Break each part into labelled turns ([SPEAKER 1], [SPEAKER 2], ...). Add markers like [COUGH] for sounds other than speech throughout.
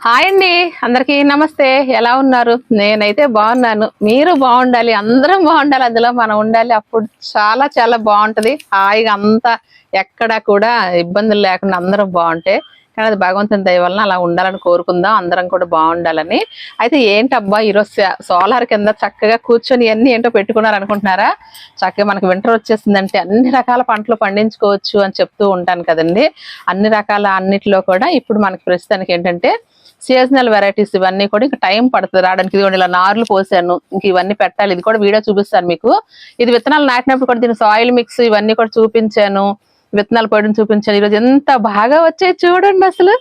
[SPEAKER 1] Hi అండి. అందరికీ నమస్తే. ఎలా ఉన్నారు? నేనైతే బాగున్నాను. మీరు బాగుండాలి అందరం బాగుండాలి అందులో మనం ఉండాలి. అప్పుడు చాలా చాలా బాగుంటది. హాయిగా అంతా ఎక్కడ కూడా ఇబ్బందులు లేకుండా అందరం బాగుంటే కానీ అది భగవంతుని దయ వలన అలా ఉండాలని కోరుకుందాం. అందరం కూడా బాగుండాలని. అయితే ఏంటబ్బా ఈరోజు సోలార్ కింద చక్కగా కూర్చొని అన్ని ఏంటో పెట్టుకున్నారు అనుకుంటున్నారా చక్కగా మనకి వింటర్ వచ్చేసిందంటే అన్ని రకాల పంటలు పండించుకోవచ్చు అని చెప్తూ ఉంటాను కదండి. అన్ని రకాల అన్నిటిలో కూడా ఇప్పుడు మనకి ప్రస్తుతానికి ఏంటంటే సీజనల్ వెరైటీస్ ఇవన్నీ కూడా ఇంకా టైం పడుతుంది రావడానికి. ఇదిగోండి ఇలా నార్లు పోసాను. ఇంక ఇవన్నీ పెట్టాలి. ఇది కూడా వీడియో చూపిస్తాను మీకు. ఇది విత్తనాలు నాటినప్పుడు కూడా దీని సాయిల్ మిక్స్ ఇవన్నీ కూడా చూపించాను. విత్తనాలు పోయడం చూపించాను. ఈరోజు ఎంత బాగా వచ్చాయి చూడండి అసలు.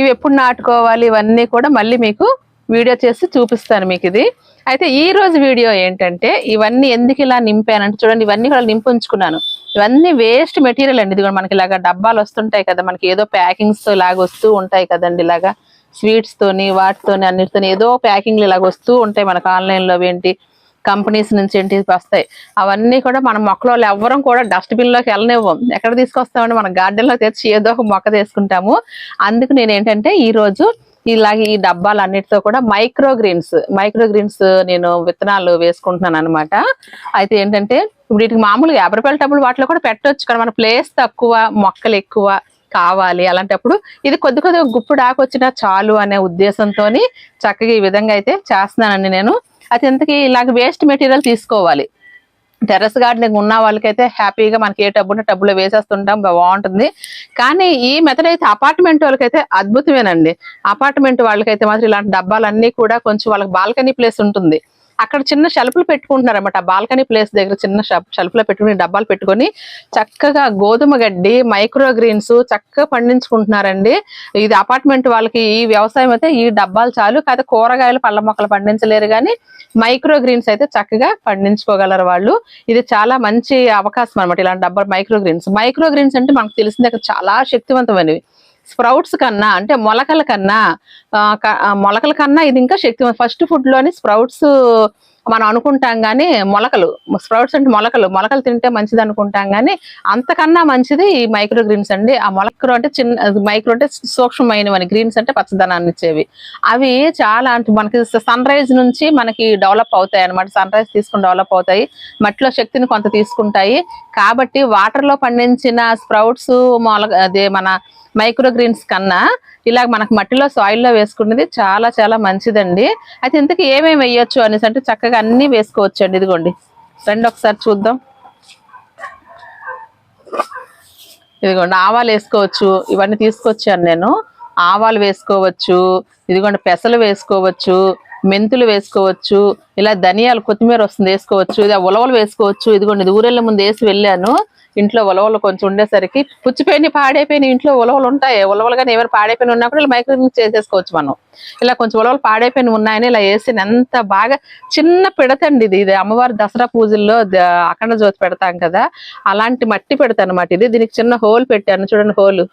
[SPEAKER 1] ఇవి ఎప్పుడు నాటుకోవాలి? ఇవన్నీ కూడా మళ్ళీ మీకు వీడియో చేసి చూపిస్తాను మీకు ఇది. అయితే ఈ రోజు వీడియో ఏంటంటే ఇవన్నీ ఎందుకు ఇలా నింపానంటే చూడండి ఇవన్నీ కూడా నింపు ఉంచుకున్నాను. ఇవన్నీ వేస్ట్ మెటీరియల్ అండి. ఇది కూడా మనకి ఇలాగా డబ్బాలు వస్తుంటాయి కదా మనకి ఏదో ప్యాకింగ్స్ లాగా ఇలాగ వస్తూ ఉంటాయి కదండి ఇలాగా. స్వీట్స్ తోని వాటితోని అన్నిటితోని ఏదో ప్యాకింగ్లు ఇలాగ వస్తూ ఉంటాయి మనకు ఆన్లైన్లో ఏంటి కంపెనీస్ నుంచి ఏంటి వస్తాయి. అవన్నీ కూడా మన మొక్కలో ఎవ్వరం కూడా డస్ట్బిన్లోకి వెళ్ళనివ్వం. ఎక్కడ తీసుకొస్తామంటే మన గార్డెన్లో తెచ్చి ఏదో ఒక మొక్క తీసుకుంటాము. అందుకు నేను ఏంటంటే ఈరోజు ఇలాగే ఈ డబ్బాలు అన్నిటితో కూడా మైక్రో గ్రీన్స్ మైక్రో గ్రీన్స్ నేను విత్తనాలు వేసుకుంటున్నాను అనమాట అయితే ఏంటంటే ఇప్పుడు వీటికి మామూలుగా యాభై రూపాయల టబ్బులు వాటిలో కూడా పెట్టవచ్చు కానీ మన ప్లేస్ తక్కువ మొక్కలు ఎక్కువ కావాలి. అలాంటప్పుడు ఇది కొద్ది కొద్దిగా గుప్పుడు డాక్ వచ్చినా చాలు అనే ఉద్దేశంతో చక్కగా ఈ విధంగా అయితే చేస్తున్నానండి నేను. అది ఎంతకి ఇలాగ వేస్ట్ మెటీరియల్ తీసుకోవాలి. టెర్రస్ గార్డెనింగ్ ఉన్న వాళ్ళకైతే హ్యాపీగా మనకి ఏ టబ్బు ఉంటే టబ్బులో వేసేస్తుంటాం బాగుంటుంది. కానీ ఈ మెథడ్ అయితే అపార్ట్మెంట్ వాళ్ళకైతే అద్భుతమేనండి. అపార్ట్మెంట్ వాళ్ళకైతే మాత్రం ఇలాంటి డబ్బాలన్నీ కూడా కొంచెం వాళ్ళకి బాల్కనీ ప్లేస్ ఉంటుంది. అక్కడ చిన్న షెల్ఫ్లు పెట్టుకుంటున్నారు అనమాట బాల్కనీ ప్లేస్ దగ్గర చిన్న షెల్ఫ్లో పెట్టుకుని డబ్బాలు పెట్టుకొని చక్కగా గోధుమ గడ్డి మైక్రో గ్రీన్స్ చక్కగా పండించుకుంటున్నారండి. ఇది అపార్ట్మెంట్ వాళ్ళకి ఈ వ్యవసాయం అయితే ఈ డబ్బాలు చాలు. కాకపోతే కూరగాయలు పళ్ళ మొక్కలు పండించలేరు కానీ మైక్రో గ్రీన్స్ అయితే చక్కగా పండించుకోగలరు వాళ్ళు. ఇది చాలా మంచి అవకాశం అనమాట ఇలాంటి డబ్బాలు మైక్రో గ్రీన్స్. మైక్రో గ్రీన్స్ అంటే మనకు తెలిసిందే చాలా శక్తివంతమైనవి. స్ప్రౌట్స్ కన్నా అంటే మొలకల కన్నా మొలకల కన్నా ఇది ఇంకా శక్తి ఫస్ట్ ఫుడ్లోని స్ప్రౌట్స్ మనం అనుకుంటాం కానీ మొలకలు స్ప్రౌట్స్ అంటే మొలకలు మొలకలు తింటే మంచిది అనుకుంటాం కానీ అంతకన్నా మంచిది ఈ మైక్రో గ్రీన్స్ అండి. ఆ మొలకలు అంటే చిన్న మైక్రో అంటే సూక్ష్మమైనవి గ్రీన్స్ అంటే పచ్చదనాన్ని ఇచ్చేవి. అవి చాలా అంటే మనకి సన్ రైజ్ నుంచి మనకి డెవలప్ అవుతాయి అనమాట సన్ రైజ్ తీసుకుని డెవలప్ అవుతాయి. మట్టిలో శక్తిని కొంత తీసుకుంటాయి. కాబట్టి వాటర్లో పండించిన స్ప్రౌట్స్ మొలక అదే మన మైక్రో గ్రీన్స్ కన్నా ఇలా మనకు మట్టిలో సాయిల్లో వేసుకునేది చాలా చాలా మంచిదండి. అయితే ఇంతకు ఏమేమి వేయొచ్చు అనేసి అంటే చక్కగా అన్ని వేసుకోవచ్చు అండి ఇదిగోండి. రండి ఒకసారి చూద్దాం. ఇదిగోండి ఆవాలు వేసుకోవచ్చు. ఇవన్నీ తీసుకొచ్చాను నేను. ఆవాలు వేసుకోవచ్చు. ఇదిగోండి పెసలు వేసుకోవచ్చు. మెంతులు వేసుకోవచ్చు ఇలా ధనియాలు కొత్తిమీర వస్తుంది వేసుకోవచ్చు ఇది ఉలవలు వేసుకోవచ్చు. ఇదిగోండి ఇది ఊరెళ్ళ ముందు వేసి వెళ్ళాను. ఇంట్లో ఉలవలు కొంచెం ఉండేసరికి పుచ్చిపోయిన పాడైపోయిన ఇంట్లో ఉలవలు ఉంటాయి. ఉలవలు కానీ ఎవరు పాడైపోయిన ఉన్నా కూడా ఇలా మైక్రోవేవ్ చేసేసుకోవచ్చు మనం. ఇలా కొంచెం ఉలవలు పాడైపోయిన ఉన్నాయని ఇలా వేసి ఎంత బాగా చిన్న పిడతండి ఇది. ఇది అమ్మవారి దసరా పూజల్లో అఖండ జ్యోతి పెడతాం కదా అలాంటి మట్టి పెడతాను అనమాట ఇది. దీనికి చిన్న హోల్ పెట్టాను. చూడండి హోల్.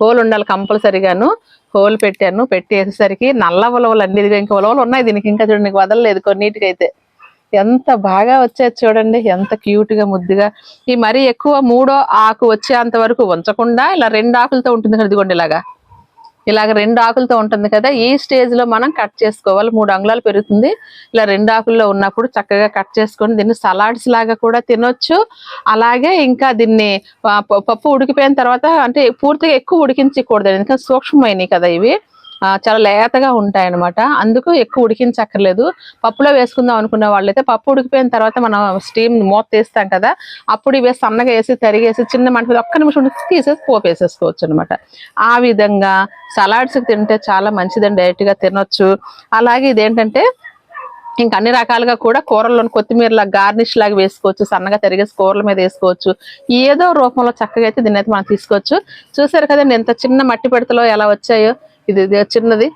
[SPEAKER 1] హోల్ ఉండాలి కంపల్సరీగాను. హోల్ పెట్టాను పెట్టేసరికి నల్ల ఉలవలు అన్ని ఇంకా ఉలవలు ఉన్నాయి దీనికి ఇంకా చూడండి వదలలేదు కొన్నిటికైతే ఎంత బాగా వచ్చేది చూడండి ఎంత క్యూట్గా ముద్దుగా. ఈ మరీ ఎక్కువ మూడో ఆకు వచ్చేంత వరకు ఉంచకుండా ఇలా రెండు ఆకులతో ఉంటుంది కదా ఇదిగోండి ఇలాగా. ఇలాగ రెండు ఆకులతో ఉంటుంది కదా ఈ స్టేజ్లో మనం కట్ చేసుకోవాలి. మూడు అంగుళాలు పెరుగుతుంది. ఇలా రెండు ఆకుల్లో ఉన్నప్పుడు చక్కగా కట్ చేసుకొని దీన్ని సలాడ్స్ లాగా కూడా తినొచ్చు. అలాగే ఇంకా దీన్ని పప్పు ఉడికిపోయిన తర్వాత అంటే పూర్తిగా ఎక్కువ ఉడికించకూడదు. ఎందుకంటే సూక్ష్మమైనవి కదా ఇవి. చాలా లేతగా ఉంటాయి అనమాట అందుకు ఎక్కువ ఉడికించక్కర్లేదు. పప్పులో వేసుకుందాం అనుకునే వాళ్ళైతే పప్పు ఉడికిపోయిన తర్వాత మనం స్టీమ్ మూత తీస్తాం కదా అప్పుడు ఇవి సన్నగా వేసి తరిగేసి చిన్న మంట ఒక్క నిమిషం తీసేసి పోపు వేసేసుకోవచ్చు అనమాట ఆ విధంగా సలాడ్స్ తింటే చాలా మంచిదండి డైరెక్ట్గా తినొచ్చు. అలాగే ఇదేంటంటే ఇంకా అన్ని రకాలుగా కూడా కూరల్లో కొత్తిమీర గార్నిష్ లాగా వేసుకోవచ్చు సన్నగా తరిగేసి కూరల మీద వేసుకోవచ్చు. ఏదో రూపంలో చక్కగా అయితే దీన్ని అయితే మనం తీసుకోవచ్చు. చూసారు కదండి ఎంత చిన్న మట్టి పిడతలో ఎలా వచ్చాయో? ఇది ఇది చిన్నది.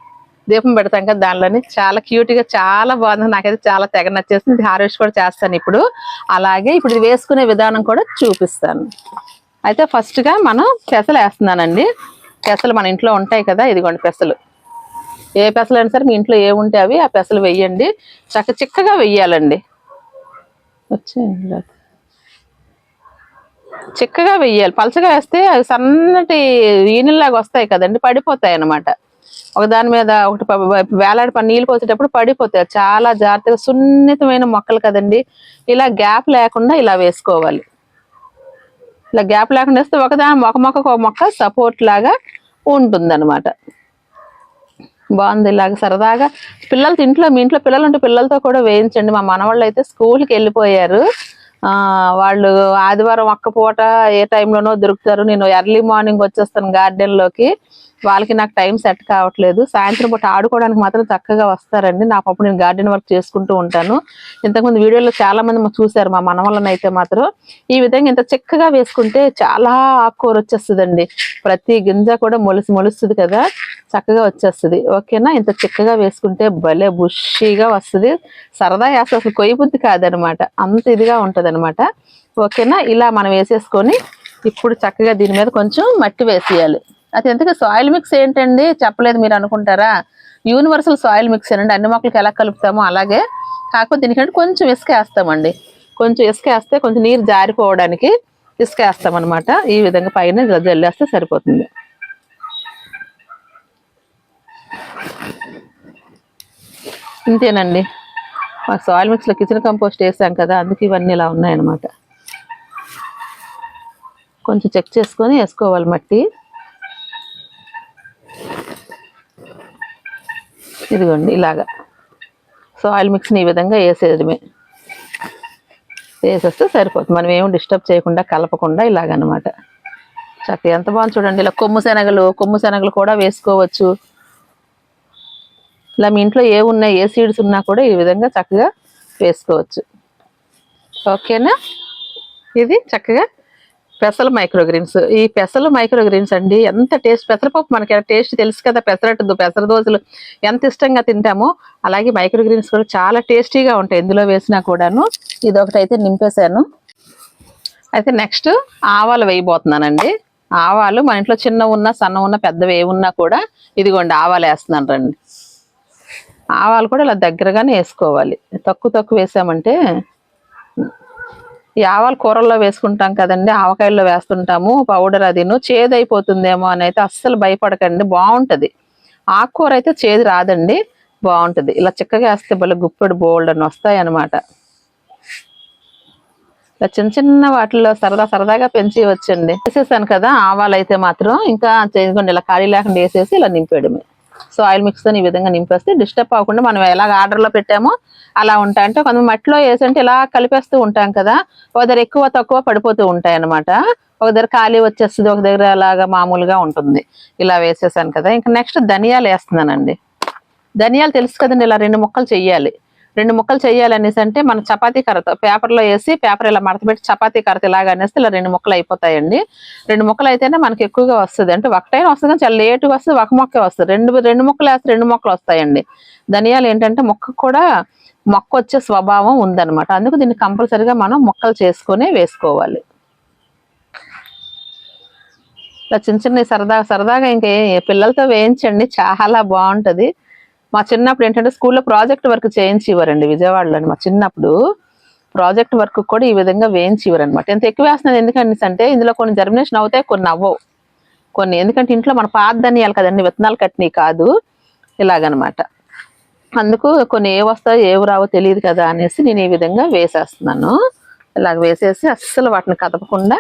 [SPEAKER 1] దీపం పెడతాం కదా దానిలోని. చాలా క్యూట్గా చాలా బాగుంది. నాకైతే చాలా తెగ నచ్చేసింది. హార్వెస్ట్ కూడా చేస్తాను ఇప్పుడు. అలాగే ఇప్పుడు ఇది వేసుకునే విధానం కూడా చూపిస్తాను. అయితే ఫస్ట్గా మనం పెసలు వేస్తున్నానండి. పెసలు మన ఇంట్లో ఉంటాయి కదా ఇదిగోండి పెసలు. ఏ పెసలు అయినా సరే మీ ఇంట్లో ఏ ఉంటే అవి ఆ పెసలు వెయ్యండి చక్క చిక్కగా వెయ్యాలండి వచ్చేయండి చిక్కగా వెయ్యాలి పలచగా వేస్తే అవి సన్నటి ఈనెల్లాగా వస్తాయి కదండి పడిపోతాయి అన్నమాట. ఒకదాని మీద ఒకటి వేలాడి పని నీళ్ళు పోసేటప్పుడు పడిపోతాయి. చాలా జాగ్రత్తగా సున్నితమైన మొక్కలు కదండి. ఇలా గ్యాప్ లేకుండా ఇలా వేసుకోవాలి. ఇలా గ్యాప్ లేకుండా వేస్తే ఒకదాని ఒక మొక్కకు ఒక మొక్క సపోర్ట్ లాగా ఉంటుందన్నమాట. బాగుంది ఇలాగ సరదాగా. పిల్లలతో ఇంట్లో మీ ఇంట్లో పిల్లలు ఉంటే పిల్లలతో కూడా వేయించండి. మా మనవాళ్ళు అయితే స్కూల్కి వెళ్ళిపోయారు. వాళ్ళు ఆదివారం ఒక్క పూట ఏ టైంలోనో దొరుకుతారు. నేను ఎర్లీ మార్నింగ్ వచ్చేస్తాను గార్డెన్లోకి. వాళ్ళకి నాకు టైం సెట్ కావట్లేదు. సాయంత్రం పూట ఆడుకోవడానికి మాత్రం చక్కగా వస్తారండి. నాకు అప్పుడు నేను గార్డెన్ వర్క్ చేసుకుంటూ ఉంటాను. ఇంతకుముందు వీడియోలో చాలా మంది చూశారు. మా మనవళ్ళని అయితే మాత్రం ఈ విధంగా ఇంత చక్కగా వేసుకుంటే చాలా ఆకుకూర వచ్చేస్తుందండి. ప్రతి గింజ కూడా మొలిసి మొలుస్తుంది కదా చక్కగా వచ్చేస్తుంది. ఓకేనా? ఇంత చక్కగా వేసుకుంటే భలే బుషీగా వస్తుంది. సరదా యాస అసలు కొయ్యి బుద్ధి కాదనమాట. అంత ఇదిగా ఉంటది ఓకేనా? ఇలా మనం వేసేసుకొని ఇప్పుడు చక్కగా దీని మీద కొంచెం మట్టి వేసేయాలి. అది ఎందుకు? సాయిల్ మిక్స్ ఏంటండి? చెప్పలేదు మీరు అనుకుంటారా? యూనివర్సల్ సాయిల్ మిక్స్ ఏనండి. అన్ని మొక్కలకి ఎలా కలుపుతామో అలాగే. కాకపోతే దీనికంటే కొంచెం ఇసుక వేస్తామండి కొంచెం ఇసుక వేస్తే కొంచెం నీరు జారిపోవడానికి ఇసుక వేస్తామన్నమాట అనమాట ఈ విధంగా పైన జల్లేస్తే సరిపోతుంది. ఇంతేనండి. మాకు సాయిల్ మిక్స్లో కిచెన్ కంపోస్ట్ వేసాం కదా అందుకే ఇవన్నీ ఇలా ఉన్నాయన్నమాట. కొంచెం చెక్ చేసుకొని వేసుకోవాలి మట్టి. ఇదిగోండి ఇలాగా. సో ఆయిల్ మిక్స్ని ఈ విధంగా వేసేయడమే వేసేస్తే సరిపోతుంది. మనం ఏమి డిస్టర్బ్ చేయకుండా కలపకుండా ఇలాగనమాట. చక్కగా ఎంత బాగుంది చూడండి. ఇలా కొమ్ము శనగలు కొమ్ము శనగలు కూడా వేసుకోవచ్చు. ఇలా మీ ఇంట్లో ఏ ఉన్నాయి ఏ సీడ్స్ ఉన్నా కూడా ఈ విధంగా చక్కగా వేసుకోవచ్చు. ఓకేనా? ఇది చక్కగా పెసలు మైక్రోగ్రీన్స్. ఈ పెసలు మైక్రోగ్రీన్స్ అండి ఎంత టేస్ట్ పెసరపప్పు మనకి టేస్ట్ తెలుసు కదా పెసరట్టు పెసర దోశలు ఎంత ఇష్టంగా తింటామో అలాగే మైక్రోగ్రీన్స్ కూడా చాలా టేస్టీగా ఉంటాయి ఇందులో వేసినా కూడాను. ఇది ఒకటైతే అయితే నింపేశాను. అయితే నెక్స్ట్ ఆవాలు వేయబోతున్నానండి. ఆవాలు మన ఇంట్లో చిన్న ఉన్న సన్న ఉన్న పెద్దవి ఏమున్నా ఉన్నా కూడా ఇదిగోండి ఆవాలు వేస్తున్నాను రండి. ఆవాలు కూడా ఇలా దగ్గరగానే వేసుకోవాలి. తక్కువ తక్కువ వేసామంటే ఈ ఆవాలు కూరల్లో వేసుకుంటాం కదండి ఆవకాయల్లో వేస్తుంటాము పౌడర్ అదిను చేదు అయిపోతుందేమో అని అయితే అస్సలు భయపడకండి బాగుంటది ఆకుకూర అయితే చేదు రాదండి బాగుంటది ఇలా చిక్కగా వేస్తే భలే గుప్పెడు బోల్డ్ అని వస్తాయి అనమాట ఇలా చిన్న చిన్న వాటిల్లో సరదా సరదాగా పెంచి వచ్చండి వేసేసాను కదా ఆవాలు అయితే మాత్రం ఇంకా ఇదిగోండి ఇలా ఖాళీ లేకుండా వేసేసి ఇలా నింపేయడమే. సో ఆయిల్ మిక్స్ అని ఈ విధంగా నింపేస్తే డిస్టర్బ్ అవ్వకుండా మనం ఎలాగ ఆర్డర్లో పెట్టామో అలా ఉంటాయి. అంటే కొంత మట్టిలో వేసంటే ఇలా కలిపేస్తూ ఉంటాం కదా ఒక దగ్గర ఎక్కువ తక్కువ పడిపోతూ ఉంటాయి అన్నమాట. ఒక దగ్గర ఖాళీ వచ్చేస్తుంది ఒక దగ్గర అలాగా మామూలుగా ఉంటుంది. ఇలా వేసేసాను కదా. ఇంకా నెక్స్ట్ ధనియాలు వేస్తున్నానండి. ధనియాలు తెలుసు కదండి ఇలా రెండు ముక్కలు చెయ్యాలి. రెండు ముక్కలు చేయాలనేసి అంటే మన చపాతీ కర్రతో పేపర్లో వేసి పేపర్ ఇలా మడతపెట్టి చపాతీ కర్రతో ఇలాగ అనేస్తే ఇలా రెండు ముక్కలు అయిపోతాయండి. రెండు ముక్కలు అయితేనే మనకి ఎక్కువగా వస్తుంది. అంటే ఒకటైనా వస్తుంది కానీ చాలా లేటుగా వస్తుంది ఒక మొక్కే వస్తుంది. రెండు రెండు ముక్కలు వేస్తే రెండు మొక్కలు వస్తాయండి. ధనియాలు ఏంటంటే మొక్క కూడా మొక్క వచ్చే స్వభావం ఉందన్నమాట. అందుకు దీన్ని కంపల్సరిగా మనం మొక్కలు చేసుకొని వేసుకోవాలి. ఇలా చిన్న చిన్న సరదా సరదాగా ఇంకా పిల్లలతో వేయించండి. చాలా బాగుంటుంది. మా చిన్నప్పుడు ఏంటంటే స్కూల్లో ప్రాజెక్ట్ వర్క్ చేయించి ఇవ్వరండి విజయవాడలోని మా చిన్నప్పుడు. ప్రాజెక్ట్ వర్క్ కూడా ఈ విధంగా వేయించి ఇవ్వరు అనమాట ఎంత ఎక్కువ వేస్తున్నది ఎందుకంటే అంటే ఇందులో కొన్ని జర్మినేషన్ అవుతాయి కొన్ని అవ్వవు. కొన్ని ఎందుకంటే ఇంట్లో మన పాత ధనియాలు కదండి విత్తనాలు కట్టినవి కాదు. ఇలాగనమాట. అందుకు కొన్ని ఏ వస్తాయో ఏవి రావో తెలియదు కదా అనేసి నేను ఈ విధంగా వేసేస్తున్నాను. ఇలాగ వేసేసి అస్సలు వాటిని కదపకుండా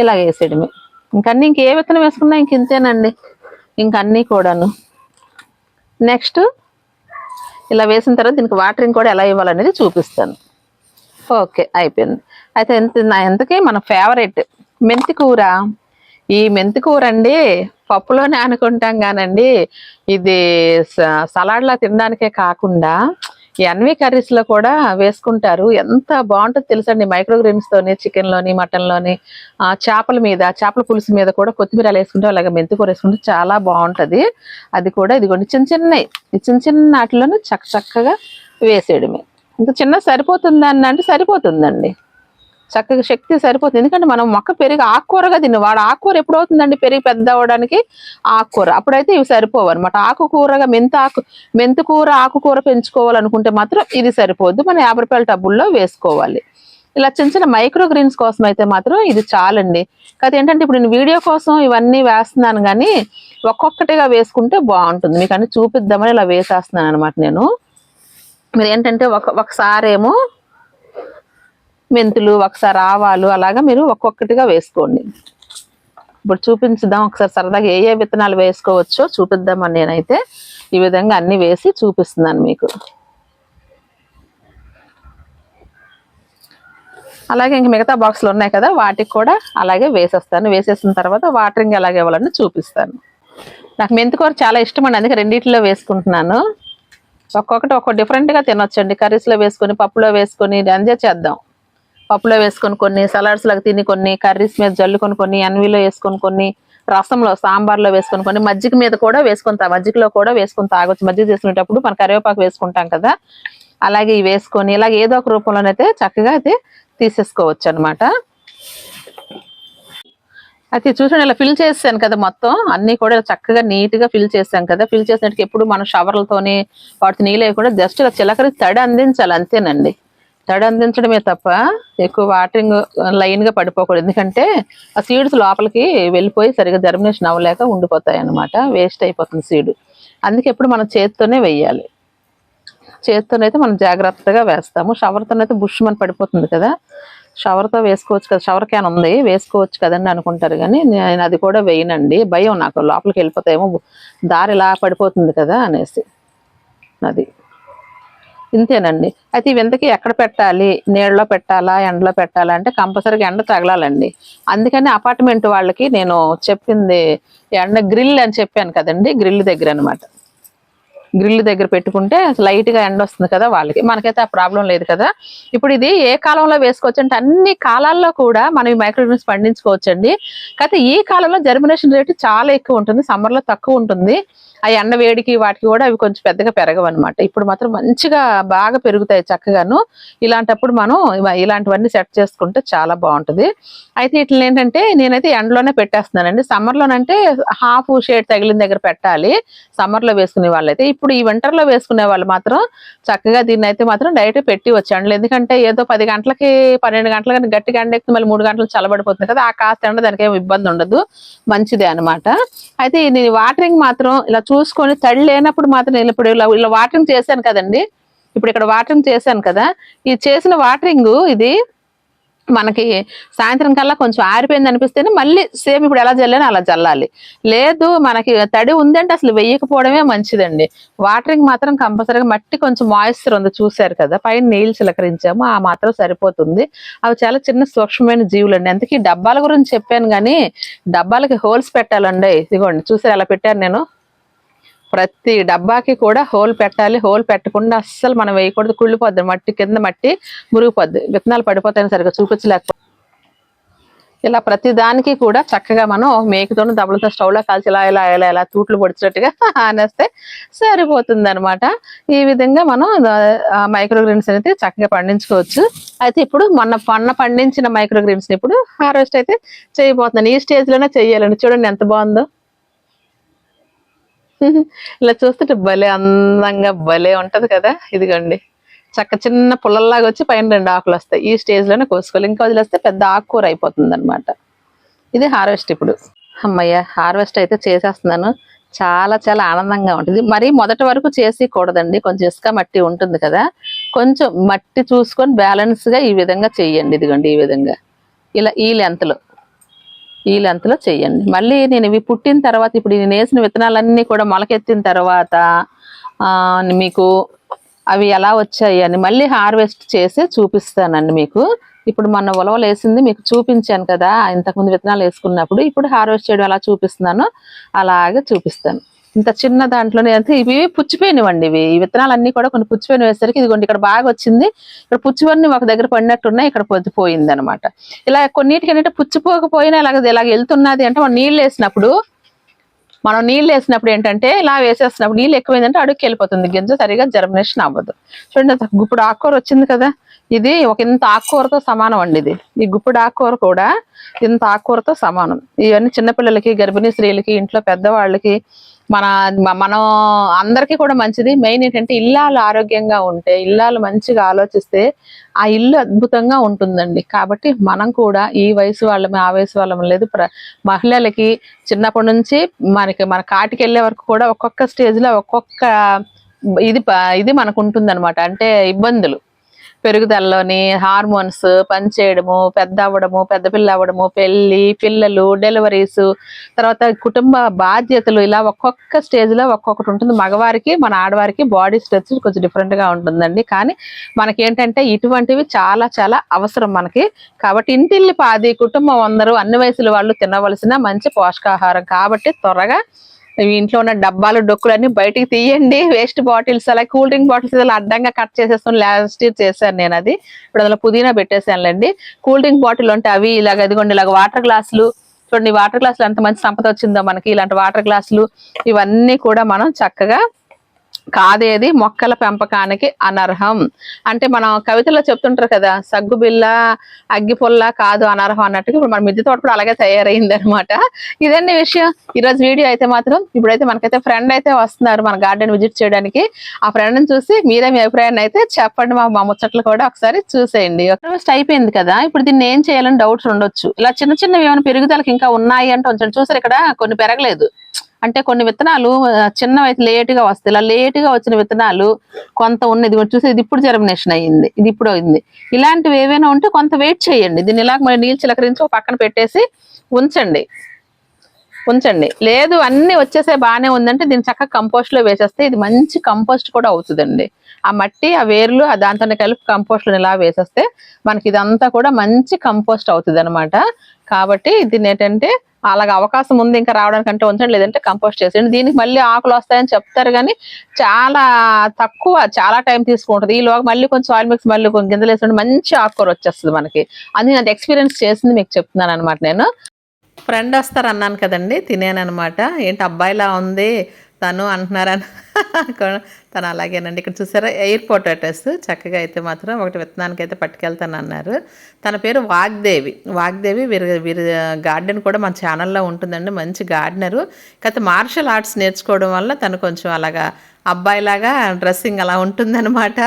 [SPEAKER 1] ఇలాగ వేసేయడమే. ఇంకన్నీ ఇంకే విత్తనం వేసుకున్నా ఇంక ఇంతేనండి. ఇంకన్నీ కూడాను. నెక్స్ట్ ఇలా వేసిన తర్వాత దీనికి వాటరింగ్ కూడా ఎలా ఇవ్వాలనేది చూపిస్తాను. ఓకే అయిపోయింది. అయితే ఎంత నా ఎంతకీ మన ఫేవరెట్ మెంతి కూర? ఈ మెంతి కూర అండి పప్పులోనే అనుకుంటాం కానండి ఇది స- సలాడ్లా తినడానికే కాకుండా ఈ అన్వి కర్రీస్లో కూడా వేసుకుంటారు. ఎంత బాగుంటుంది తెలుసండి మైక్రోగ్రీన్స్ తోని చికెన్లోని మటన్లోని ఆ చేపల మీద చేపల పులుసు మీద కూడా కొత్తిమీర వేసుకుంటే అలాగే మెంతి కూర వేసుకుంటే చాలా బాగుంటుంది. అది కూడా ఇదిగోండి చిన్న చిన్నవి. ఈ చిన్న చిన్న వాటిలోనూ చక్క చక్కగా వేసేయడమే. ఇంకా చిన్న సరిపోతుందా అని అంటే సరిపోతుందండి. చక్కగా శక్తి సరిపోతుంది. ఎందుకంటే మనం మొక్క పెరిగి ఆకుకూరగా తిని వాడు ఆకుకూర ఎప్పుడు అవుతుందండి? పెరిగి పెద్ద అవ్వడానికి ఆకుకూర. అప్పుడైతే ఇవి సరిపోవు అనమాట ఆకుకూరగా మెంత ఆకు మెంతి కూర ఆకుకూర పెంచుకోవాలనుకుంటే మాత్రం ఇది సరిపోద్ది మనం యాభై రూపాయల టబ్బుల్లో వేసుకోవాలి. ఇలా చిన్న చిన్న మైక్రో గ్రీన్స్ కోసం అయితే మాత్రం ఇది చాలండి. కాదు ఏంటంటే ఇప్పుడు నేను వీడియో కోసం ఇవన్నీ వేస్తున్నాను కానీ ఒక్కొక్కటిగా వేసుకుంటే బాగుంటుంది. మీకు అన్ని చూపిద్దామని ఇలా వేసేస్తున్నాను అనమాట నేను. మీరు ఏంటంటే ఒక ఒకసారేమో మెంతులు ఒకసారి ఆవాలు అలాగా మీరు ఒక్కొక్కటిగా వేసుకోండి. ఇప్పుడు చూపించుదాం ఒకసారి సరదాగా ఏ ఏ విత్తనాలు వేసుకోవచ్చో చూపిద్దామని నేనైతే ఈ విధంగా అన్ని వేసి చూపిస్తున్నాను మీకు. అలాగే ఇంక మిగతా బాక్సులు ఉన్నాయి కదా వాటికి కూడా అలాగే వేసేస్తాను. వేసేసిన తర్వాత వాటరింగ్ ఎలాగే ఇవ్వాలని చూపిస్తాను. నాకు మెంతికూర చాలా ఇష్టం అండి అందుకే రెండిట్లో వేసుకుంటున్నాను. ఒక్కొక్కటి ఒక్కొక్క డిఫరెంట్గా తినొచ్చండి. కర్రీస్లో వేసుకొని పప్పులో వేసుకొని ఎంజాయ్ చేద్దాం. పప్పులో వేసుకొని కొన్ని సలాడ్స్ లాగా తిని కొన్ని కర్రీస్ మీద జల్లుకొని కొన్ని అన్వీలో వేసుకొని కొన్ని రసంలో సాంబార్లో వేసుకొని కొన్ని మజ్జిగ మీద కూడా వేసుకొని మజ్జిగలో కూడా వేసుకొని తాగొచ్చు. మజ్జిగ చేసుకునేటప్పుడు మన కరివేపాకు వేసుకుంటాం కదా అలాగే ఇవి వేసుకొని ఇలాగ ఏదో ఒక రూపంలోనైతే చక్కగా అయితే తీసేసుకోవచ్చు అనమాట అయితే చూసాను ఇలా ఫిల్ చేసాను కదా మొత్తం. అన్ని కూడా చక్కగా నీట్గా ఫిల్ చేసాం కదా. ఫిల్ చేసినట్టు ఎప్పుడు మనం షవర్లతోని వాటి నీళ్ళు కూడా జస్ట్ ఇలా చిలకరి తడి అందించాలి అంతేనండి. తడి అందించడమే తప్ప ఎక్కువ వాటరింగ్ లైన్గా పడిపోకూడదు. ఎందుకంటే ఆ సీడ్స్ లోపలికి వెళ్ళిపోయి సరిగా జర్మినేషన్ అవ్వలేక ఉండిపోతాయి అన్నమాట వేస్ట్ అయిపోతుంది సీడ్. అందుకే ఎప్పుడు మనం చేతితోనే వెయ్యాలి చేత్తోనైతే మనం జాగ్రత్తగా వేస్తాము. షవర్తోనైతే బుష్ మన పడిపోతుంది కదా. షవర్తో వేసుకోవచ్చు కదా. షవర్ క్యాన్ ఉంది వేసుకోవచ్చు కదండి అనుకుంటారు కానీ నేను అది కూడా వేయనండి. భయం నాకు. లోపలికి వెళ్ళిపోతాయేమో దారి ఇలా పడిపోతుంది కదా అనేసి. అది. ఇంతేనండి. అయితే ఇవి ఇంతకీ ఎక్కడ పెట్టాలి? నీళ్ళలో పెట్టాలా? ఎండలో పెట్టాలా? అంటే కంపల్సరీగా ఎండ తగలాలండి. అందుకని అపార్ట్మెంట్ వాళ్ళకి నేను చెప్పింది ఎండ గ్రిల్ అని చెప్పాను కదండి గ్రిల్ దగ్గర అన్నమాట. గ్రిల్ దగ్గర పెట్టుకుంటే లైట్గా ఎండ వస్తుంది కదా వాళ్ళకి. మనకైతే ఆ ప్రాబ్లం లేదు కదా. ఇప్పుడు ఇది ఏ కాలంలో వేసుకోవచ్చు అంటే అన్ని కాలాల్లో కూడా మనం ఈ మైక్రోగ్రీన్స్ పండించుకోవచ్చండి. కాకపోతే ఈ కాలంలో జర్మినేషన్ రేటు చాలా ఎక్కువ ఉంటుంది సమ్మర్లో తక్కువ ఉంటుంది. ఆ ఎండ వేడికి వాటికి కూడా అవి కొంచెం పెద్దగా పెరగవు అనమాట ఇప్పుడు మాత్రం మంచిగా బాగా పెరుగుతాయి చక్కగాను. ఇలాంటప్పుడు మనం ఇలాంటివన్నీ సెట్ చేసుకుంటే చాలా బాగుంటుంది. అయితే ఇట్లా ఏంటంటే నేనైతే ఎండలోనే పెట్టేస్తున్నానండి. సమ్మర్ లోనంటే హాఫ్ షేడ్ తగిలిన దగ్గర పెట్టాలి. సమ్మర్లో వేసుకునే వాళ్ళైతే. ఇప్పుడు ఈ వింటర్లో లో వేసుకునే వాళ్ళు మాత్రం చక్కగా దీన్ని అయితే మాత్రం డైరెక్ట్ పెట్టి వచ్చాండి ఎందుకంటే ఏదో పది గంటలకి పన్నెండు గంటలకి గట్టిగా ఎండ ఎక్కితే మళ్ళీ మూడు గంటలు చల్లబడిపోతుంది కదా. ఆ కాస్త ఎండ దానికి ఏమి ఇబ్బంది ఉండదు. మంచిదే అన్నమాట. అయితే నేను వాటరింగ్ మాత్రం ఇలా చూసుకొని తడి లేనప్పుడు మాత్రం ఇప్పుడు ఇలా ఇలా వాటరింగ్ చేశాను కదండి. ఇప్పుడు ఇక్కడ వాటరింగ్ చేశాను కదా. ఈ చేసిన వాటరింగ్ ఇది మనకి సాయంత్రం కల్లా కొంచెం ఆరిపోయింది అనిపిస్తేనే మళ్ళీ సేమ్ ఇప్పుడు ఎలా జల్లానో అలా జల్లాలి. లేదు మనకి తడి ఉందంటే అసలు వెయ్యకపోవడమే మంచిదండి. వాటరింగ్ మాత్రం కంపల్సరీగా మట్టి కొంచెం మాయిశ్చర్ ఉంది చూశారు కదా. పైన నీళ్ళు చిలకరించాము ఆ మాత్రం సరిపోతుంది. అవి చాలా చిన్న సూక్ష్మమైన జీవులు అండి అందుకే డబ్బాల గురించి చెప్పాను కానీ డబ్బాలకి హోల్స్ పెట్టాలండి. ఇదిగోండి చూసారు ఎలా పెట్టాను నేను. ప్రతి డబ్బాకి కూడా హోల్ పెట్టాలి. హోల్ పెట్టకుండా అస్సలు మనం వేయకూడదు. కుళ్ళిపోద్ది మట్టి కింద మట్టి మురిగిపోద్ది. విత్తనాలు పడిపోతాయని సరిగ్గా చూపించలేకపోతే ఇలా ప్రతి దానికి కూడా చక్కగా మనం మేకతోని దబ్బలతో స్టవ్లో కాల్చి ఇలా ఇలా ఇలా ఇలా తూట్లు పొడిచినట్టుగా [LAUGHS] ఆనేస్తే సరిపోతుంది అనమాట ఈ విధంగా మనం మైక్రో అనేది అయితే చక్కగా పండించుకోవచ్చు. అయితే ఇప్పుడు మొన్న మొన్న పండించిన మైక్రోగ్రీన్స్ని ఇప్పుడు హార్వెస్ట్ అయితే చేయబోతున్నాను. ఈ స్టేజ్లోనే చూడండి ఎంత బాగుందో. ఇలా చూస్తుంటే భలే అందంగా భలే ఉంటది కదా. ఇదిగోండి. చక్క చిన్న పుల్లల్లాగా వచ్చి పైన రెండు ఆకులు వస్తాయి. ఈ స్టేజ్లోనే కోసుకోవాలి. ఇంకా వదిలేస్తే పెద్ద ఆకుకూర అయిపోతుంది అనమాట ఇది హార్వెస్ట్ ఇప్పుడు. అమ్మయ్య హార్వెస్ట్ అయితే చేసేస్తున్నాను. చాలా చాలా ఆనందంగా ఉంటుంది. మరి మొదటి వరకు చేసికూడదండి కొంచెం ఇసుక మట్టి ఉంటుంది కదా. కొంచెం మట్టి చూసుకొని బ్యాలెన్స్గా ఈ విధంగా చెయ్యండి ఇదిగోండి ఈ విధంగా. ఇలా ఈ లెంత్లో లో. ఈ లెంత్లో చేయండి. మళ్ళీ నేను ఇవి పుట్టిన తర్వాత ఇప్పుడు నేను వేసిన విత్తనాలన్నీ కూడా మొలకెత్తిన తర్వాత మీకు అవి ఎలా వచ్చాయి అని మళ్ళీ హార్వెస్ట్ చేసి చూపిస్తానండి మీకు. ఇప్పుడు మన ఉలవలు వేసింది మీకు చూపించాను కదా ఇంతకుముందు విత్తనాలు వేసుకున్నప్పుడు ఇప్పుడు హార్వెస్ట్ చేయడం ఎలా చూపిస్తున్నానో అలాగే చూపిస్తాను. ఇంత చిన్న దాంట్లోనే అంతే ఇవి పుచ్చిపోయినవండి ఇవి. ఈ విత్తనాలన్నీ కూడా కొన్ని పుచ్చిపోయిన వేసరికి ఇదిగోండి ఇక్కడ బాగా వచ్చింది. ఇక్కడ పుచ్చివన్నీ ఒక దగ్గర పడినట్టున్నాయి ఇక్కడ పొద్దుపోయింది అనమాట ఇలా కొన్నిటికి ఏంటంటే పుచ్చిపోకపోయినా ఇలాగ ఇలాగ వెళ్తున్నది అంటే మనం నీళ్ళు వేసినప్పుడు మనం నీళ్ళు వేసినప్పుడు ఏంటంటే ఇలా వేసేసినప్పుడు నీళ్ళు ఎక్కువైందంటే అడుగుకి వెళ్ళిపోతుంది. గింజ సరిగా జర్మినేషన్ అవ్వదు. చూడండి గుప్పుడు ఆకుకూర వచ్చింది కదా? ఇది ఒక ఇంత ఆకుకూరతో సమానం అండి ఇది. ఈ గుప్పుడు ఆకుకూర కూడా ఇంత ఆకుకూరతో సమానం. ఇవన్నీ చిన్నపిల్లలకి గర్భిణీ స్త్రీలకి ఇంట్లో పెద్దవాళ్ళకి మన మనం అందరికీ కూడా మంచిది. మెయిన్ ఏంటంటే ఇల్లాలు ఆరోగ్యంగా ఉంటే ఇల్లాలు మంచిగా ఆలోచిస్తే ఆ ఇల్లు అద్భుతంగా ఉంటుందండి. కాబట్టి మనం కూడా ఈ వయసు వాళ్ళమే ఆ వయసు వాళ్ళం లేదు. ప్ర- మహిళలకి చిన్నప్పటి నుంచి మనకి మన కాటికి వెళ్ళే వరకు కూడా ఒక్కొక్క స్టేజ్లో ఒక్కొక్క ఇది ఇది మనకు ఉంటుంది అంటే ఇబ్బందులు. పెరుగుదలలోని హార్మోన్స్ పనిచేయడము పెద్ద అవ్వడము పెద్ద పిల్ల అవ్వడము పెళ్ళి పిల్లలు డెలివరీస్ తర్వాత కుటుంబ బాధ్యతలు ఇలా ఒక్కొక్క స్టేజ్లో ఒక్కొక్కటి ఉంటుంది. మగవారికి మన ఆడవారికి బాడీ స్ట్రక్చర్ కొంచెం డిఫరెంట్గా ఉంటుందండి. కానీ మనకి ఏంటంటే ఇటువంటివి చాలా చాలా అవసరం మనకి. కాబట్టి ఇంటిల్లి పాది కుటుంబం అందరూ అన్ని వయసుల వాళ్ళు తినవలసిన మంచి పోషకాహారం. కాబట్టి త్వరగా ఇంట్లో ఉన్న డబ్బాలు డొక్కులన్నీ బయటికి తీయండి. వేస్ట్ బాటిల్స్ అలా కూల్ డ్రింక్ బాటిల్స్ ఇలా అడ్డంగా కట్ చేసేస్తాను లాస్ట్ ఇయర్ చేశాను నేను అది. ఇప్పుడు అందులో పుదీనా పెట్టేసానులేండి కూల్ డ్రింక్ బాటిల్ ఉంటే అవి ఇలాగ ఇదిగోండి ఇలాగ వాటర్ గ్లాసులు. చూడండి వాటర్ గ్లాసులు ఎంత మంచి సంపద వచ్చిందో మనకి. ఇలాంటి వాటర్ గ్లాసులు ఇవన్నీ కూడా మనం చక్కగా కాదేది మొక్కల పెంపకానికి అనర్హం. అంటే మనం కవితలో చెప్తుంటారు కదా సగ్గు అగ్గిపుల్ల అగ్గి పుల్ల కాదు అనర్హం అన్నట్టుగా ఇప్పుడు మన మిద్దె తోట కూడా అలాగే తయారైంది అనమాట ఇదండి విషయం? ఈ రోజు వీడియో అయితే మాత్రం ఇప్పుడైతే మనకైతే ఫ్రెండ్ అయితే వస్తున్నారు మన గార్డెన్ విజిట్ చేయడానికి. ఆ ఫ్రెండ్ని చూసి మీరే మీ అభిప్రాయాన్ని అయితే చెప్పండి మా మా ముచ్చట్లు కూడా ఒకసారి చూసేయండి. ఫస్ట్ అయిపోయింది కదా? ఇప్పుడు దీన్ని ఏం చేయాలని డౌట్స్ ఉండొచ్చు. ఇలా చిన్న చిన్నవి ఏమైనా పెరుగుదలకి ఇంకా ఉన్నాయి అంటే కొంచెం చూసారు ఇక్కడ కొన్ని పెరగలేదు. అంటే కొన్ని విత్తనాలు చిన్నవైతే లేటుగా వస్తాయి. ఇలా లేట్గా వచ్చిన విత్తనాలు కొంత ఉన్నది. ఇదిగో చూసి ఇది ఇప్పుడు జర్మినేషన్ అయ్యింది. ఇది ఇప్పుడు అయింది. ఇలాంటివి ఏవైనా ఉంటే కొంత వెయిట్ చేయండి. దీన్ని ఇలాగ మరి నీళ్ళు చిలకరించి ఒక పక్కన పెట్టేసి ఉంచండి. ఉంచండి. లేదు అన్ని వచ్చేసే బాగానే ఉందంటే దీన్ని చక్కగా కంపోస్ట్లో వేసేస్తే ఇది మంచి కంపోస్ట్ కూడా అవుతుందండి. ఆ మట్టి ఆ వేర్లు ఆ దాంతో కలిపి కంపోస్ట్లో ఇలా వేసేస్తే మనకి ఇదంతా కూడా మంచి కంపోస్ట్ అవుతుంది కాబట్టి దీన్ని ఏంటంటే అలాగ అవకాశం ఉంది ఇంకా రావడానికి అంటే ఉంచండి లేదంటే కంపోస్ట్ చేసేయండి. దీనికి మళ్ళీ ఆకులు వస్తాయని చెప్తారు కానీ చాలా తక్కువ చాలా టైం తీసుకుంటుంది. ఈలోగా మళ్ళీ కొంచెం ఆయిల్ మిక్స్ మళ్ళీ కొంచెం గింజలు వేసుకుంటే మంచి ఆకుకూర వచ్చేస్తుంది మనకి. అది నేను ఎక్స్పీరియన్స్ చేసింది మీకు చెప్తున్నాను అనమాట నేను. ఫ్రెండ్ వస్తారు అన్నాను కదండి తినేనమాట ఏంటి అబ్బాయిలా ఉంది తను అంటున్నారని తను అలాగేనండి. ఇక్కడ చూసారా? ఎయిర్ పొటాటోస్ చక్కగా అయితే మాత్రం ఒకటి విత్తనానికి అయితే పట్టుకెళ్తాను అన్నారు. తన పేరు వాగ్దేవి. వాగ్దేవి వీరి వీరి గార్డెన్ కూడా మన ఛానల్లో ఉంటుందండి. మంచి గార్డెనరు. కాకపోతే మార్షల్ ఆర్ట్స్ నేర్చుకోవడం వల్ల తను కొంచెం అలాగా అబ్బాయిలాగా డ్రెస్సింగ్ అలా ఉంటుందన్నమాట.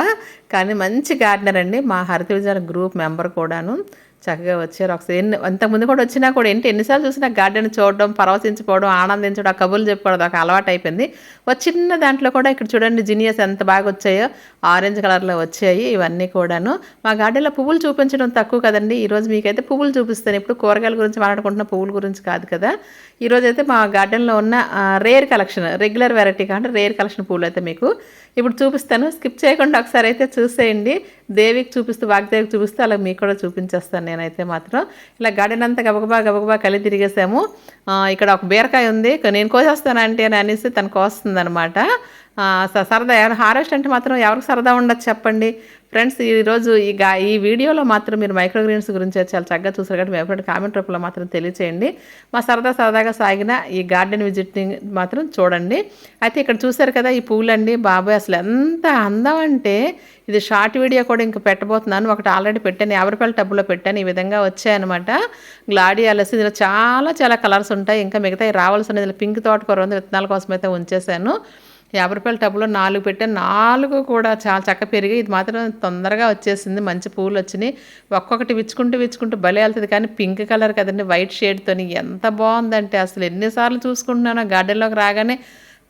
[SPEAKER 1] కానీ మంచి గార్డెనర్ అండి. మా హరిత గ్రూప్ మెంబర్ కూడాను. చక్కగా వచ్చారు. ఒకసారి ఎన్ని అంతకుముందు కూడా వచ్చినా కూడా ఏంటి ఎన్నిసార్లు చూసినా గార్డెన్ చూడడం పరవశించిపోవడం ఆనందించడం ఆ కబుర్లు చెప్పుకోవడం ఒక అలవాటు అయిపోయింది. ఒక చిన్న దాంట్లో కూడా ఇక్కడ చూడండి జినియస్ ఎంత బాగా వచ్చాయో ఆరెంజ్ కలర్లో వచ్చాయి ఇవన్నీ కూడాను. మా గార్డెన్లో పువ్వులు చూపించడం తక్కువ కదండి. ఈరోజు మీకైతే పువ్వులు చూపిస్తాను. ఇప్పుడు కూరగాయల గురించి మాట్లాడుకుంటున్న పువ్వుల గురించి కాదు కదా. ఈరోజు అయితే మా గార్డెన్లో ఉన్న రేర్ కలెక్షన్ రెగ్యులర్ వెరైటీ కాకుండా రేర్ కలెక్షన్ పూలు అయితే మీకు ఇప్పుడు చూపిస్తాను. స్కిప్ చేయకుండా ఒకసారి అయితే చూసేయండి. దేవికి చూపిస్తూ వాగ్దేవికి చూపిస్తూ అలా మీకు కూడా చూపించేస్తాను నేనైతే మాత్రం. ఇలా గార్డెన్ అంతా గబగబా గబగబా కలి తిరిగేసాము. ఇక్కడ ఒక బీరకాయ ఉంది. నేను కోసేస్తాను అంటే అని అనేసి తను కోస్తుందనమాట సరదా ఎవరు హారెస్ట్ అంటే మాత్రం ఎవరికి సరదా ఉండదు చెప్పండి. ఫ్రెండ్స్ ఈరోజు ఈ గా ఈ వీడియోలో మాత్రం మీరు మైక్రోగ్రీన్స్ గురించి చాలా చక్కగా చూసారు కాబట్టి మీ అభిప్రాయం కామెంట్ రూపంలో మాత్రం తెలియచేయండి. మా సరదా సరదాగా సాగిన ఈ గార్డెన్ విజిటింగ్ మాత్రం చూడండి. అయితే ఇక్కడ చూసారు కదా ఈ పూలండి. బాబాయ్ అసలు ఎంత అందం అంటే ఇది షార్ట్ వీడియో కూడా ఇంకా పెట్టబోతున్నాను. ఒకటి ఆల్రెడీ పెట్టాను. యాభై రూపాయల టబ్బులో పెట్టాను. ఈ విధంగా వచ్చాయన్నమాట గ్లాడియాలస్ ఇందులో చాలా చాలా కలర్స్ ఉంటాయి. ఇంకా మిగతా రావాల్సిన ఇందులో పింక్ తోటకూర ఉంది. విత్తనాల కోసం అయితే ఉంచేసాను యాభై రూపాయల టబ్లో నాలుగు పెట్టాను నాలుగు కూడా చాలా చక్క పెరిగి ఇది మాత్రం తొందరగా వచ్చేసింది. మంచి పూలు వచ్చినాయి. ఒక్కొక్కటి విచ్చుకుంటూ విచ్చుకుంటూ భలే వెళ్తుంది. కానీ పింక్ కలర్ కదండి వైట్ షేడ్తోని ఎంత బాగుందంటే అసలు ఎన్నిసార్లు చూసుకుంటున్నానో గార్డెన్లోకి రాగానే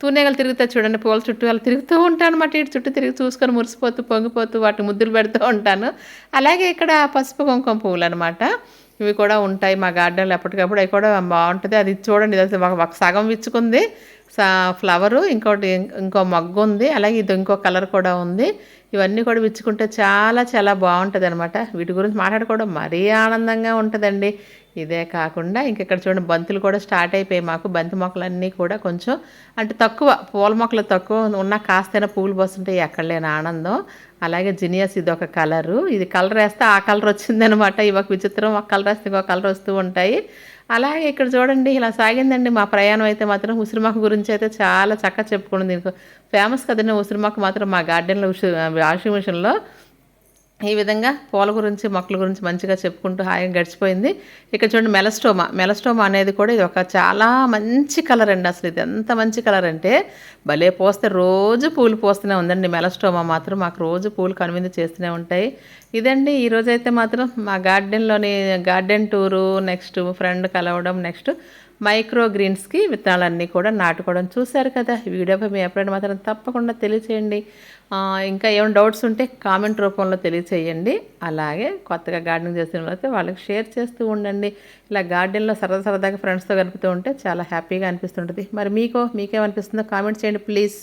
[SPEAKER 1] తూనేగలు తిరుగుతా చూడండి పూల చుట్టూ అలా తిరుగుతూ ఉంటాను అన్నమాట ఇటు చుట్టూ తిరిగి చూసుకొని మురిసిపోతూ పొంగిపోతూ వాటి ముద్దులు పెడుతూ ఉంటాను. అలాగే ఇక్కడ పసుపు కుంకుమ పువ్వులు అనమాట ఇవి కూడా ఉంటాయి మా గార్డెన్లో ఎప్పటికప్పుడు. అవి కూడా బాగుంటుంది. అది చూడండి. ఇది ఒక- ఒక సగం విచ్చుకుంది. సా ఫ్లవరు ఇంకోటి ఇంకో మగ్గు ఉంది. అలాగే ఇది ఇంకో కలర్ కూడా ఉంది. ఇవన్నీ కూడా విచ్చుకుంటే చాలా చాలా బాగుంటుంది అనమాట వీటి గురించి మాట్లాడుకోవడం మరీ ఆనందంగా ఉంటుందండి. ఇదే కాకుండా ఇంక ఇక్కడ చూడండి బంతులు కూడా స్టార్ట్ అయిపోయాయి మాకు. బంతి మొక్కలన్నీ కూడా కొంచెం అంటే తక్కువ పూల మొక్కలు తక్కువ ఉన్న కాస్తైనా పూలు పోస్తుంటే ఎక్కడ లేని ఆనందం. అలాగే జినియస్ ఇది ఒక కలరు. ఇది కలర్ వేస్తే ఆ కలర్ వచ్చిందనమాట ఇవి ఒక విచిత్రం ఒక కలర్ వేస్తే ఇంకో కలర్ వస్తూ ఉంటాయి. అలాగే ఇక్కడ చూడండి ఇలా సాగిందండి మా ప్రయాణం అయితే మాత్రం. ఉసిరిమాకు గురించి అయితే చాలా చక్కగా చెప్పుకున్నాం దీనికి. ఫేమస్ కదండి ఉసిరిమాకు మాత్రం మా గార్డెన్లో ఉసి వాషింగ్ మిషన్లో. ఈ విధంగా పూల గురించి మొక్కల గురించి మంచిగా చెప్పుకుంటూ హాయిగా గడిచిపోయింది. ఇక్కడ చూడండి మెలస్టోమా. మెలస్టోమా అనేది కూడా ఇది ఒక చాలా మంచి కలర్ అండి అసలు. ఇది ఎంత మంచి కలర్ అంటే భలే పోస్తే రోజు పూలు పోస్తూనే ఉందండి. మెలస్టోమా మాత్రం మాకు రోజు పూలు కనువిందు చేస్తూనే ఉంటాయి. ఇదండి ఈరోజైతే మాత్రం మా గార్డెన్లోని గార్డెన్ టూరు నెక్స్ట్ ఫ్రెండ్ కలవడం నెక్స్ట్ మైక్రో గ్రీన్స్కి విత్తనాలన్నీ కూడా నాటుకోవడం చూశారు కదా. ఈ వీడియోపై మీ ఎప్పుడైనా మాత్రం తప్పకుండా తెలియచేయండి. ఇంకా ఏమైనా డౌట్స్ ఉంటే కామెంట్ రూపంలో తెలియచేయండి. అలాగే కొత్తగా గార్డెనింగ్ చేసిన వాళ్ళైతే వాళ్ళకి షేర్ చేస్తూ ఉండండి. ఇలా గార్డెన్లో సరదా సరదాగా ఫ్రెండ్స్తో కలుపుతూ ఉంటే చాలా హ్యాపీగా అనిపిస్తుంటుంది. మరి మీకో మీకేమనిపిస్తుందో కామెంట్ చేయండి ప్లీజ్.